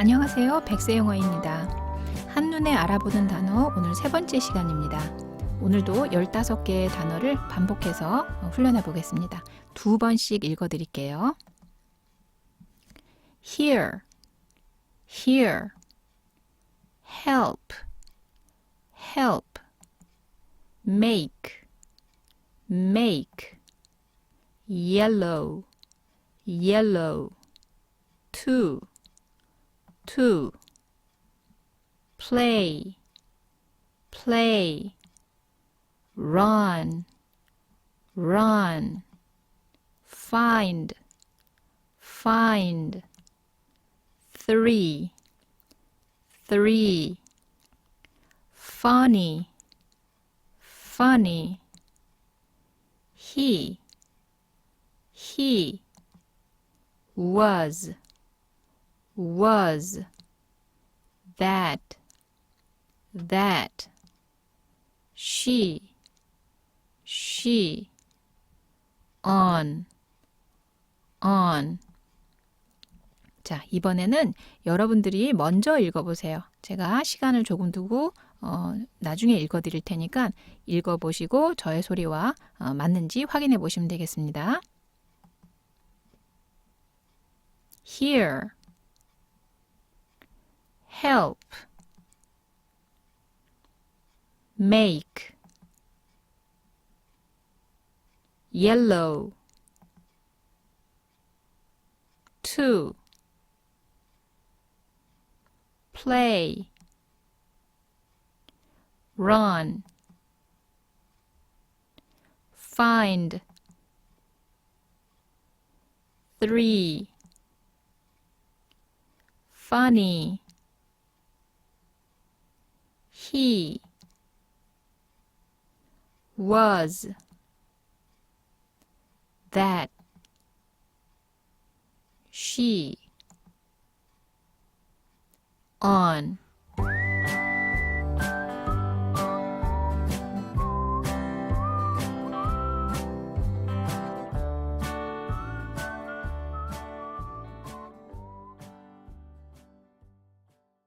안녕하세요. 백세영어입니다. 한눈에 알아보는 단어 오늘 세 번째 시간입니다. 오늘도 15개의 단어를 반복해서 어, 훈련해 보겠습니다. 두 번씩 읽어 드릴게요. hear, hear, help, help, make, make, yellow, yellow, two, two, play, play, run, run, find, find, three, three, funny, funny, he, he, was, was, that, that, she, she, on, on. 자, 이번에는 여러분들이 먼저 읽어보세요. 제가 시간을 조금 두고 어, 나중에 읽어드릴 테니까 읽어보시고 저의 소리와 어, 맞는지 확인해 보시면 되겠습니다. Hear, help, make, yellow, two, play, run, find, three, funny, he, was, that, she, on.